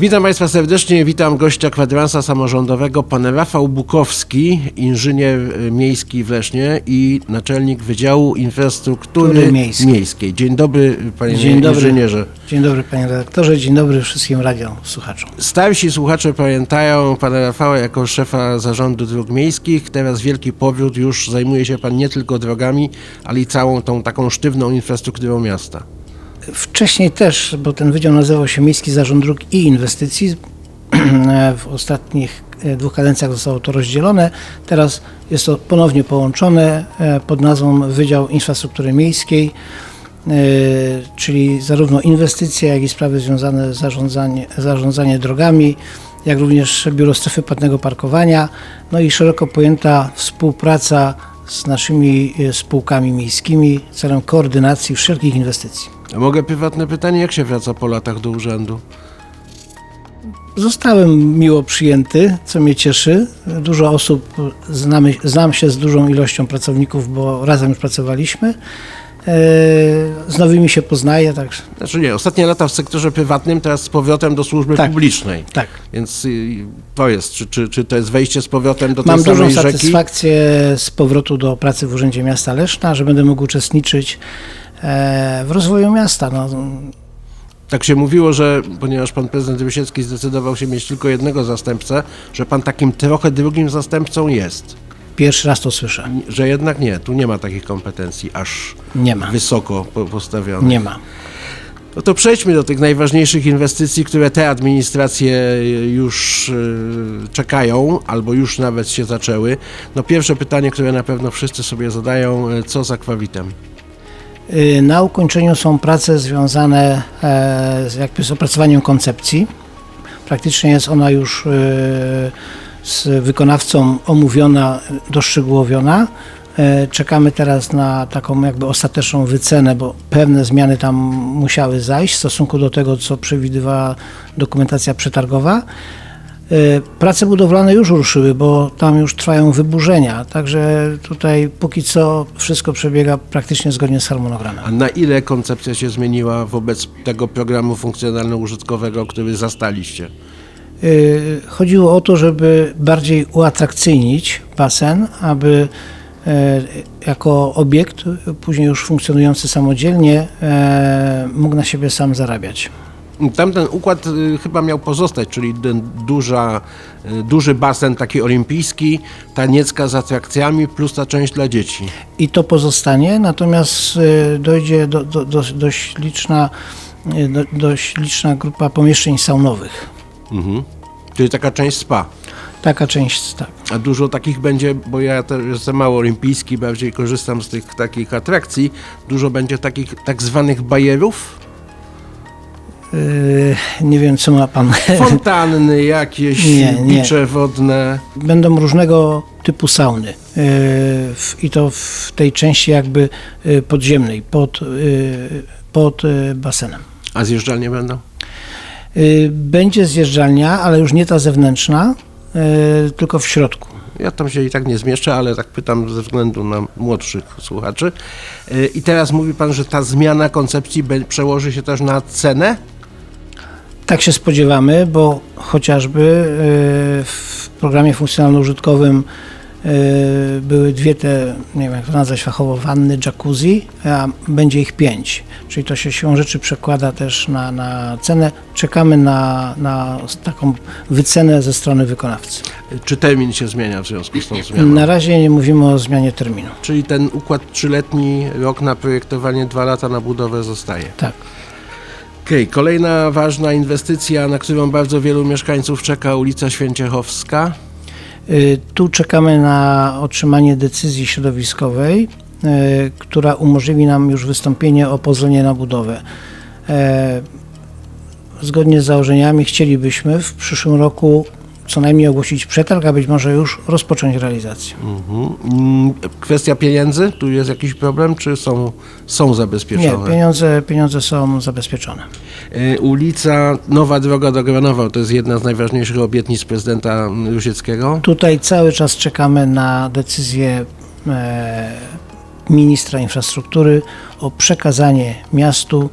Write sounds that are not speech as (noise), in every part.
Witam Państwa serdecznie, witam gościa kwadransa samorządowego, pan Rafał Bukowski, inżynier e, miejski w Lesznie i naczelnik Wydziału Infrastruktury Tury Miejskiej. Miejskiej. Dzień dobry panie Dzień dobry. inżynierze. Dzień dobry panie redaktorze, dzień dobry wszystkim radiosłuchaczom. Starsi słuchacze pamiętają pana Rafała jako szefa zarządu dróg miejskich. Teraz wielki powrót, już zajmuje się pan nie tylko drogami, ale i całą tą taką sztywną infrastrukturą miasta. Wcześniej też, bo ten wydział nazywał się Miejski Zarząd Dróg i Inwestycji. (clears throat) W ostatnich e, dwóch kadencjach zostało to rozdzielone. Teraz jest to ponownie połączone e, pod nazwą Wydział Infrastruktury Miejskiej, e, czyli zarówno inwestycje, jak i sprawy związane z zarządzanie, zarządzanie drogami, jak również Biuro Strefy Płatnego Parkowania, no i szeroko pojęta współpraca z naszymi spółkami miejskimi celem koordynacji wszelkich inwestycji. A mogę prywatne pytanie, jak się wraca po latach do urzędu? Zostałem miło przyjęty, co mnie cieszy. Dużo osób, znamy, znam się z dużą ilością pracowników, bo razem już pracowaliśmy. E, Z nowymi się poznaję, także Znaczy nie, ostatnie lata w sektorze prywatnym, teraz z powrotem do służby Tak. publicznej. tak. Więc y, to jest, czy, czy, czy to jest wejście z powrotem do tej Mam dużą samej rzeki? satysfakcję z powrotu do pracy w Urzędzie Miasta Leszna, że będę mógł uczestniczyć w rozwoju miasta. No, Tak się mówiło, że ponieważ pan prezydent Wysiecki zdecydował się mieć tylko jednego zastępcę, że pan takim trochę drugim zastępcą jest. pierwszy raz to słyszę. Że jednak nie, tu nie ma takich kompetencji aż wysoko po- postawionych. Nie ma. No to przejdźmy do tych najważniejszych inwestycji, które te administracje już y, czekają, albo już nawet się zaczęły. No pierwsze pytanie, które na pewno wszyscy sobie zadają, co z akwawitem? Y, Na ukończeniu są prace związane e, z, jakby z opracowaniem koncepcji. Praktycznie jest ona już y, z wykonawcą omówiona, doszczegółowiona. E, Czekamy teraz na taką jakby ostateczną wycenę, bo pewne zmiany tam musiały zajść w stosunku do tego, co przewidywała dokumentacja przetargowa. E, Prace budowlane już ruszyły, bo tam już trwają wyburzenia, także tutaj póki co wszystko przebiega praktycznie zgodnie z harmonogramem. A na ile koncepcja się zmieniła wobec tego programu funkcjonalno-użytkowego, który zastaliście? Y, Chodziło o to, żeby bardziej uatrakcyjnić basen, aby e, jako obiekt, później już funkcjonujący samodzielnie, e, mógł na siebie sam zarabiać. Tamten układ y, chyba miał pozostać, czyli ten duża, y, duży basen taki olimpijski, ta niecka z atrakcjami plus ta część dla dzieci. I to pozostanie, natomiast e, dojdzie do, do, do, dość, liczna, do, dość liczna grupa pomieszczeń saunowych. Mhm. Czyli taka część spa. Taka część, tak. A dużo takich będzie, bo ja też jestem mało olimpijski, bardziej korzystam z tych takich atrakcji. Dużo będzie takich tak zwanych bajerów, E, Nie wiem, co ma pan. fontanny jakieś, (laughs) Nie, nie. bicze wodne. Będą różnego typu sauny. w- I to w tej części jakby e, podziemnej, pod, pod basenem. A zjeżdżalnie będą? Będzie zjeżdżalnia, ale już nie ta zewnętrzna, tylko w środku. Ja tam się i tak nie zmieszczę, ale tak pytam ze względu na młodszych słuchaczy. I teraz mówi pan, że ta zmiana koncepcji przełoży się też na cenę? Tak się spodziewamy, bo chociażby e, w programie funkcjonalno-użytkowym e, były dwie te, nie wiem jak to nazwać fachowo, wanny, jacuzzi, a będzie ich pięć. Czyli to się siłą rzeczy przekłada też na, na cenę. Czekamy na, na taką wycenę ze strony wykonawcy. Czy termin się zmienia w związku z tą zmianą? Na razie nie mówimy o zmianie terminu. Czyli ten układ trzyletni, rok na projektowanie, dwa lata na budowę zostaje. Tak. Okej, kolejna ważna inwestycja, na którą bardzo wielu mieszkańców czeka, ulica Święciechowska. Y, Tu czekamy na otrzymanie decyzji środowiskowej, y, która umożliwi nam już wystąpienie o pozwolenie na budowę. E, Zgodnie z założeniami chcielibyśmy w przyszłym roku co najmniej ogłosić przetarg, a być może już rozpocząć realizację. Mhm. Mm, Kwestia pieniędzy, tu jest jakiś problem, czy są, są Nie, zabezpieczone? pieniądze, pieniądze są zabezpieczone. Y, Ulica Nowa Droga do Granowa to jest jedna z najważniejszych obietnic prezydenta Rusieckiego. Tutaj cały czas czekamy na decyzję e, ministra infrastruktury o przekazanie miastu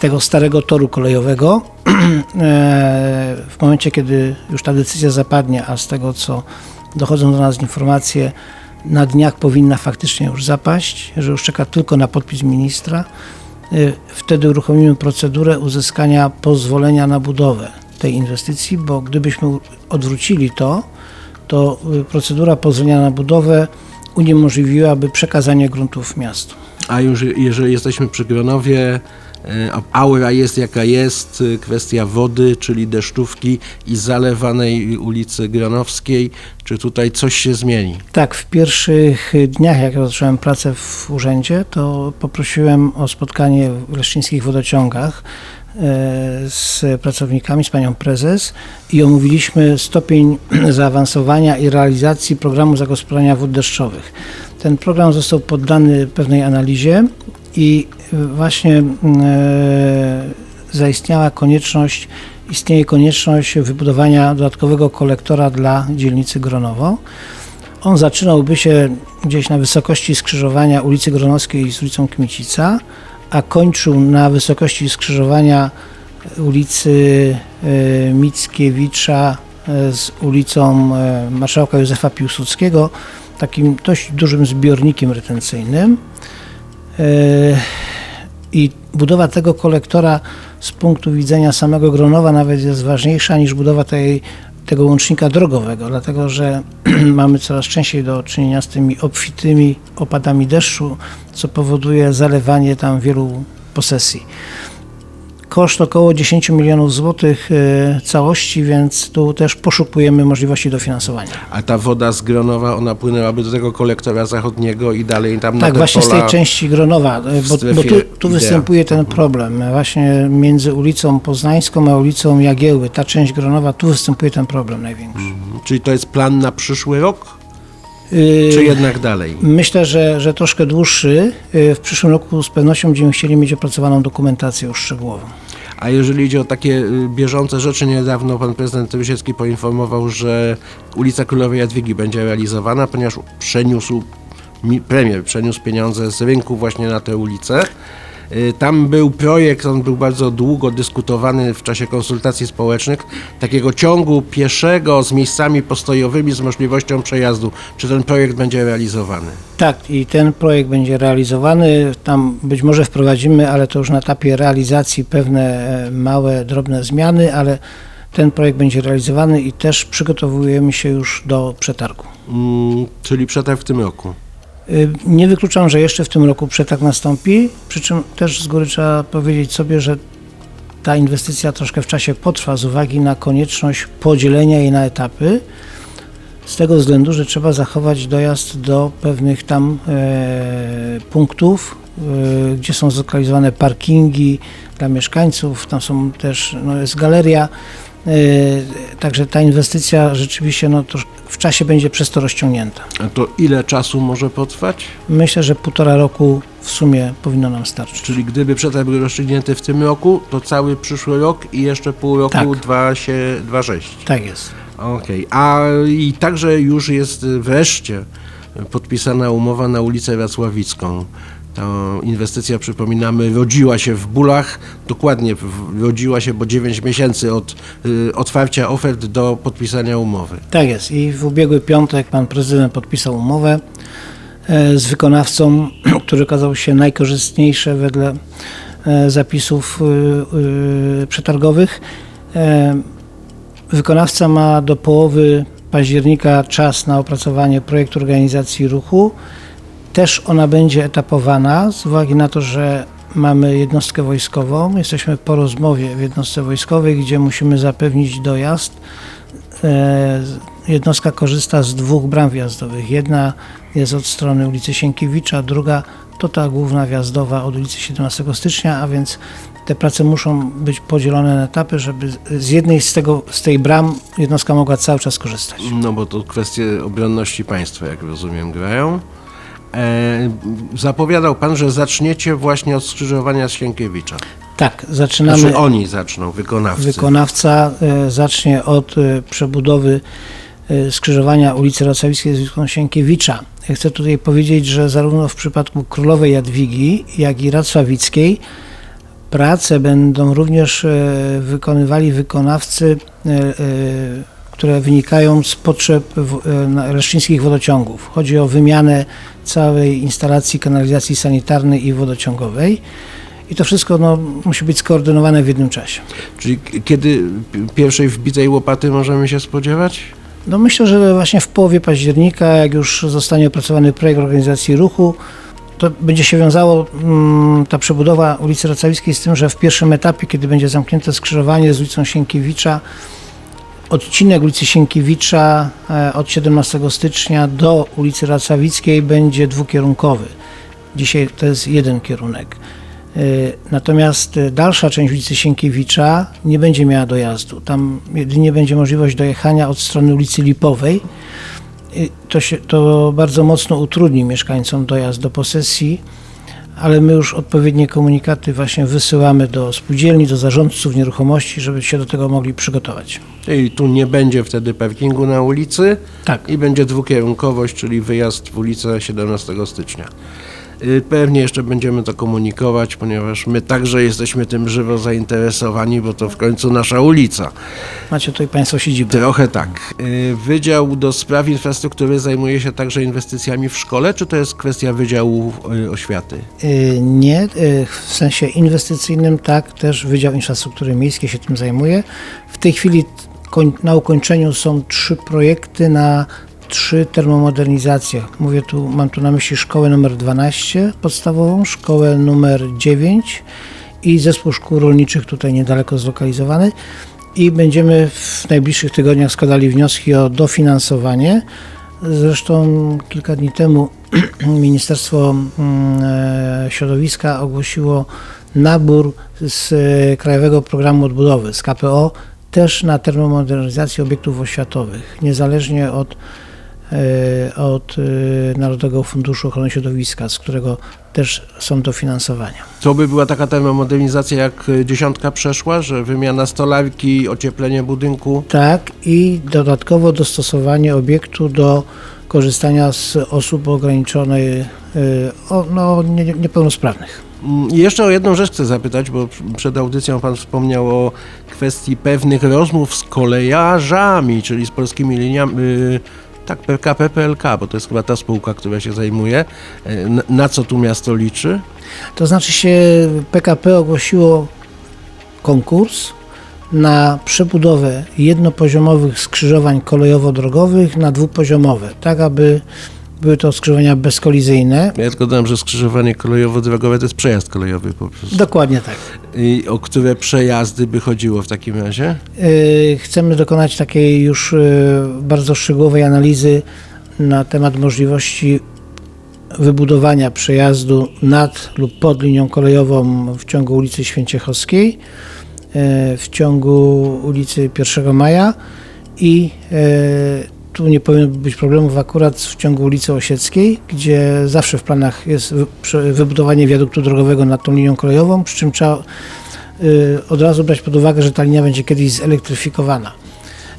tego starego toru kolejowego. (clears throat) E, W momencie, kiedy już ta decyzja zapadnie, a z tego co dochodzą do nas informacje, na dniach powinna faktycznie już zapaść, że już czeka tylko na podpis ministra, y, wtedy uruchomimy procedurę uzyskania pozwolenia na budowę tej inwestycji, bo gdybyśmy odwrócili to, to y, procedura pozwolenia na budowę uniemożliwiłaby przekazanie gruntów miastu. A już jeżeli jesteśmy przy Gronowie, aura jest jaka jest, e, kwestia wody, czyli deszczówki i zalewanej ulicy Gronowskiej, czy tutaj coś się zmieni? Tak, w pierwszych dniach, jak zacząłem pracę w urzędzie, to poprosiłem o spotkanie w leszczyńskich wodociągach e, z pracownikami, z panią prezes i omówiliśmy stopień (clears throat) zaawansowania i realizacji programu zagospodarowania wód deszczowych. Ten program został poddany pewnej analizie i właśnie e, zaistniała konieczność, istnieje konieczność wybudowania dodatkowego kolektora dla dzielnicy Gronowo. On zaczynałby się gdzieś na wysokości skrzyżowania ulicy Gronowskiej z ulicą Kmicica, a kończył na wysokości skrzyżowania ulicy e, Mickiewicza z ulicą marszałka Józefa Piłsudskiego, takim dość dużym zbiornikiem retencyjnym. E, I budowa tego kolektora z punktu widzenia samego Gronowa nawet jest ważniejsza niż budowa tej, tego łącznika drogowego, dlatego że (clears throat) mamy coraz częściej do czynienia z tymi obfitymi opadami deszczu, co powoduje zalewanie tam wielu posesji. Koszt około 10 milionów złotych e, całości, więc tu też poszukujemy możliwości dofinansowania. A ta woda z Gronowa, ona płynęłaby do tego kolektora zachodniego i dalej tam na Tak, właśnie z tej części Gronowa, e, bo, bo tu, tu występuje ten problem. Właśnie między ulicą Poznańską a ulicą Jagiełły, ta część Gronowa, tu występuje ten problem największy. Czyli to jest plan na przyszły rok, Y, czy jednak dalej? Myślę, że, że troszkę dłuższy. Y, W przyszłym roku z pewnością będziemy chcieli mieć opracowaną dokumentację już szczegółową. A jeżeli idzie o takie y, bieżące rzeczy, niedawno pan prezydent Tywysiecki poinformował, że ulica Królowej Jadwigi będzie realizowana, ponieważ przeniósł, mi- premier przeniósł pieniądze z rynku właśnie na tę ulicę. Y, Tam był projekt, on był bardzo długo dyskutowany w czasie konsultacji społecznych, takiego ciągu pieszego z miejscami postojowymi, z możliwością przejazdu. Czy ten projekt będzie realizowany? Tak, i ten projekt będzie realizowany. Tam być może wprowadzimy, ale to już na etapie realizacji pewne e, małe, drobne zmiany, ale ten projekt będzie realizowany i też przygotowujemy się już do przetargu. Mm, czyli przetarg w tym roku. Y, Nie wykluczam, że jeszcze w tym roku przetarg nastąpi, przy czym też z góry trzeba powiedzieć sobie, że ta inwestycja troszkę w czasie potrwa z uwagi na konieczność podzielenia jej na etapy. Z tego względu, że trzeba zachować dojazd do pewnych tam e, punktów, e, gdzie są zlokalizowane parkingi dla mieszkańców, tam są też, no jest galeria, także ta inwestycja rzeczywiście no, w czasie będzie przez to rozciągnięta. A to ile czasu może potrwać? Myślę, że półtora roku w sumie powinno nam starczyć. Czyli gdyby przetarg był rozstrzygnięty w tym roku, to cały przyszły rok i jeszcze pół roku Tak. 2,6. Tak jest. Okej, a i także już jest wreszcie podpisana umowa na ulicę Racławicką. Ta inwestycja, przypominamy, rodziła się w bólach, dokładnie rodziła się, bo 9 miesięcy od y, otwarcia ofert do podpisania umowy. Tak jest. I w ubiegły piątek pan prezydent podpisał umowę e, z wykonawcą, (clears throat) który okazał się najkorzystniejszy wedle e, zapisów y, y, przetargowych. E, Wykonawca ma do połowy października czas na opracowanie projektu organizacji ruchu. Też ona będzie etapowana z uwagi na to, że mamy jednostkę wojskową. Jesteśmy po rozmowie w jednostce wojskowej, gdzie musimy zapewnić dojazd. E, Jednostka korzysta z dwóch bram wjazdowych. Jedna jest od strony ulicy Sienkiewicza, druga to ta główna wjazdowa od ulicy 17 stycznia, a więc te prace muszą być podzielone na etapy, żeby z jednej z, tego, z tej bram jednostka mogła cały czas korzystać. No bo to kwestie obronności państwa, jak rozumiem, grają. E, zapowiadał pan, że zaczniecie właśnie od skrzyżowania Sienkiewicza. Tak, zaczynamy. Znaczy oni zaczną, wykonawcy. Wykonawca e, zacznie od e, przebudowy skrzyżowania ulicy Racławickiej z ulicą Sienkiewicza. Chcę tutaj powiedzieć, że zarówno w przypadku Królowej Jadwigi, jak i Racławickiej prace będą również wykonywali wykonawcy, które wynikają z potrzeb leszczyńskich wodociągów. Chodzi o wymianę całej instalacji kanalizacji sanitarnej i wodociągowej. I to wszystko no, musi być skoordynowane w jednym czasie. Czyli kiedy pierwszej wbitej łopaty możemy się spodziewać? No myślę, że właśnie w połowie października, jak już zostanie opracowany projekt organizacji ruchu, to będzie się wiązało mm, ta przebudowa ulicy Racławickiej z tym, że w pierwszym etapie, kiedy będzie zamknięte skrzyżowanie z ulicą Sienkiewicza, odcinek ulicy Sienkiewicza e, od 17 stycznia do ulicy Racławickiej będzie dwukierunkowy. Dzisiaj to jest jeden kierunek. E, Natomiast e, dalsza część ulicy Sienkiewicza nie będzie miała dojazdu. Tam jedynie będzie możliwość dojechania od strony ulicy Lipowej. To, się, to bardzo mocno utrudni mieszkańcom dojazd do posesji, ale my już odpowiednie komunikaty właśnie wysyłamy do spółdzielni, do zarządców nieruchomości, żeby się do tego mogli przygotować. Czyli tu nie będzie wtedy parkingu na ulicy Tak. i będzie dwukierunkowość, czyli wyjazd w ulicę 17 stycznia. Y, Pewnie jeszcze będziemy to komunikować, ponieważ my także jesteśmy tym żywo zainteresowani, bo to w końcu nasza ulica. Macie tutaj Państwo siedzibę. Trochę tak. Y, Wydział do Spraw Infrastruktury zajmuje się także inwestycjami w szkole, czy to jest kwestia Wydziału y, Oświaty? Nie, w sensie inwestycyjnym tak, też Wydział Infrastruktury Miejskiej się tym zajmuje. W tej chwili na ukończeniu są trzy projekty na trzy termomodernizacje. Mówię tu, mam tu na myśli szkołę numer 12 podstawową, szkołę numer 9 i zespół szkół rolniczych tutaj niedaleko zlokalizowany. I będziemy w najbliższych tygodniach składali wnioski o dofinansowanie. Zresztą kilka dni temu (clears throat) Ministerstwo mm, e, Środowiska ogłosiło nabór z e, Krajowego Programu Odbudowy, z KPO, też na termomodernizację obiektów oświatowych, niezależnie od, e, od e, Narodowego Funduszu Ochrony Środowiska, z którego też są dofinansowania. To by była taka termomodernizacja, jak dziesiątka przeszła, że wymiana stolarki, ocieplenie budynku. Tak, i dodatkowo dostosowanie obiektu do korzystania z osób ograniczonej, e, no, nie- niepełnosprawnych. Mm, jeszcze o jedną rzecz chcę zapytać, bo przed audycją Pan wspomniał o kwestii pewnych rozmów z kolejarzami, czyli z polskimi liniami. y, Tak, PKP PLK, bo to jest chyba ta spółka, która się zajmuje. Y, Na, na co tu miasto liczy? To znaczy się PKP ogłosiło konkurs na przebudowę jednopoziomowych skrzyżowań kolejowo-drogowych na dwupoziomowe, tak aby były to skrzyżowania bezkolizyjne. Ja tylko dodam, że skrzyżowanie kolejowo-drogowe to jest przejazd kolejowy po prostu. Dokładnie tak. I o które przejazdy by chodziło w takim razie? Yy, Chcemy dokonać takiej już yy, bardzo szczegółowej analizy na temat możliwości wybudowania przejazdu nad lub pod linią kolejową w ciągu ulicy Święciechowskiej, yy, w ciągu ulicy 1 Maja i tu nie powinno być problemów akurat w ciągu ulicy Osieckiej, gdzie zawsze w planach jest wybudowanie wiaduktu drogowego nad tą linią kolejową, przy czym trzeba y, od razu brać pod uwagę, że ta linia będzie kiedyś zelektryfikowana.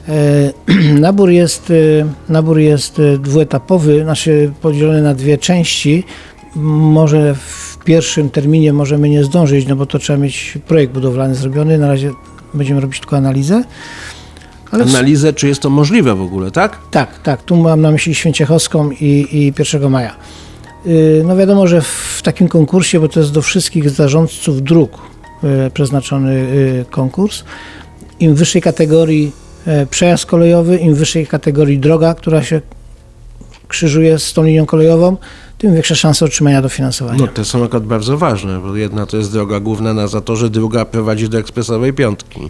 E, (clears throat) Nabór jest, y, nabór jest y, dwuetapowy, znaczy podzielony na dwie części. Może w pierwszym terminie możemy nie zdążyć, no bo to trzeba mieć projekt budowlany zrobiony. Na razie będziemy robić tylko analizę. Ale Analizę, czy jest to możliwe w ogóle, tak? tak, tak. Tu mam na myśli Święciechowską i, i 1 maja. Yy, No wiadomo, że w takim konkursie, bo to jest do wszystkich zarządców dróg yy, przeznaczony yy, konkurs, im wyższej kategorii przejazd kolejowy, im wyższej kategorii droga, która się krzyżuje z tą linią kolejową, tym większe szanse otrzymania dofinansowania. No te są akurat bardzo ważne, bo jedna to jest droga główna na zatorze, druga prowadzi do ekspresowej piątki.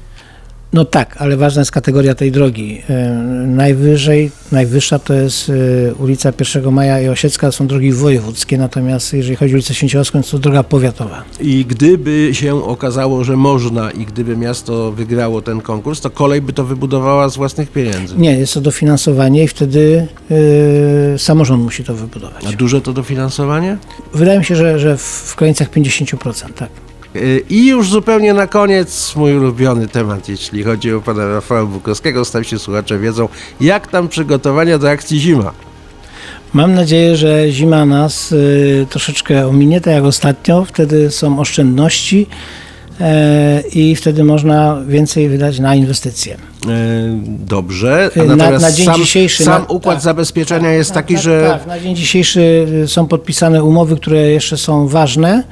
No tak, ale ważna jest kategoria tej drogi. E, Najwyżej, najwyższa to jest e, ulica 1 Maja i Osiecka, są drogi wojewódzkie, natomiast jeżeli chodzi o ulicę Święciechowską, to droga powiatowa. I gdyby się okazało, że można i gdyby miasto wygrało ten konkurs, to kolej by to wybudowała z własnych pieniędzy. Nie, jest to dofinansowanie i wtedy e, samorząd musi to wybudować. A duże to dofinansowanie? Wydaje mi się, że, że w, w granicach 50%, tak. Y, I już zupełnie na koniec mój ulubiony temat, jeśli chodzi o pana Rafała Bukowskiego. Starsi słuchacze wiedzą, jak tam przygotowania do akcji zima. Mam nadzieję, że zima nas y, troszeczkę ominie, tak jak ostatnio. Wtedy są oszczędności e, i wtedy można więcej wydać na inwestycje. E, Dobrze, a Y, na- natomiast na dzień sam, dzisiejszy, sam na- układ tak. zabezpieczenia jest taki, na, że Tak, na dzień dzisiejszy y, są podpisane umowy, które jeszcze są ważne.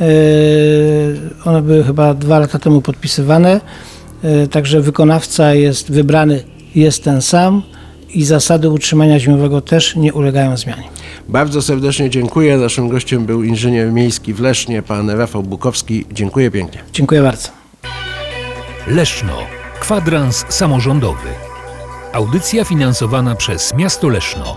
Y, One były chyba dwa lata temu podpisywane, Y, także wykonawca jest wybrany, jest ten sam i zasady utrzymania zimowego też nie ulegają zmianie. bardzo serdecznie dziękuję. Naszym gościem był inżynier miejski w Lesznie, pan Rafał Bukowski. Dziękuję pięknie. Dziękuję bardzo. Leszno. Kwadrans samorządowy. Audycja finansowana przez miasto Leszno.